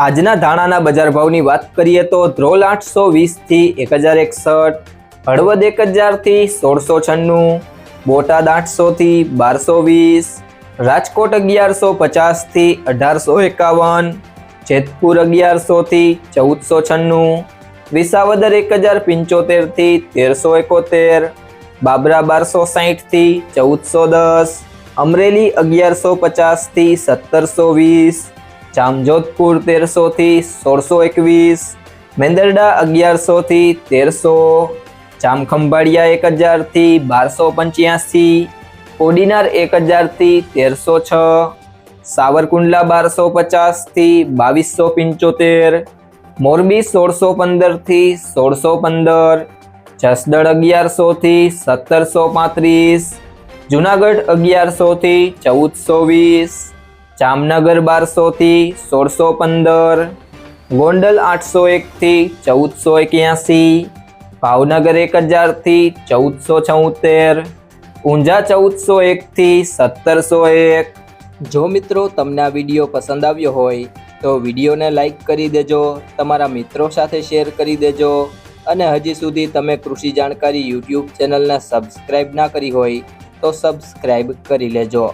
આજના ધાણાના બજાર ભાવની વાત કરીએ તો ધ્રોલ આઠસો વીસથી એક હજાર એકસઠ, હળવદ એક હજારથી સોળસો છન્નું, બોટાદ આઠસોથી બારસો વીસ, રાજકોટ અગિયારસો પચાસથી અઢારસો એકાવન, જેતપુર અગિયારસોથી ચૌદસો છન્નું, વિસાવદર એક હજાર પંચોતેરથી તેરસો એકોતેર, બાબરા બારસો સાહીઠથી ચૌદસો દસ, અમરેલી અગિયારસો પચાસથી સત્તરસો વીસ જામજોધપુર તેરસોથી સોળસો એકવીસ, મેંદરડા અગિયારસોથી તેરસો, જામખંભાળિયા એક હજારથી બારસો પંચ્યાસી, કોડીનાર એક હજારથી તેરસો છ, સાવરકુંડલા બારસો પચાસથી બાવીસો પંચોતેર, મોરબી સોળસો પંદરથી સોળસો પંદર જસદળ અગિયારસોથી સત્તરસો પાંત્રીસ, જુનાગઢ અગિયારસોથી ચૌદસો વીસ જામનગર બારસોથી સોળસો પંદર, ગોંડલ આઠસો એકથી ચૌદસો એક્યાસી, ભાવનગર એક હજારથી ચૌદસો છોતેર, ઊંઝા ચૌદસો એકથી સત્તરસો એક. જો મિત્રો તમને આ વીડિયો પસંદ આવ્યો હોય, તો વિડીયોને લાઈક કરી દેજો, તમારા મિત્રો સાથે શેર કરી દેજો, અને હજી સુધી તમે કૃષિ જાણકારી યુટ્યુબ ચેનલને સબસ્ક્રાઈબ ના કરી હોય, તો સબસ્ક્રાઈબ કરી લેજો.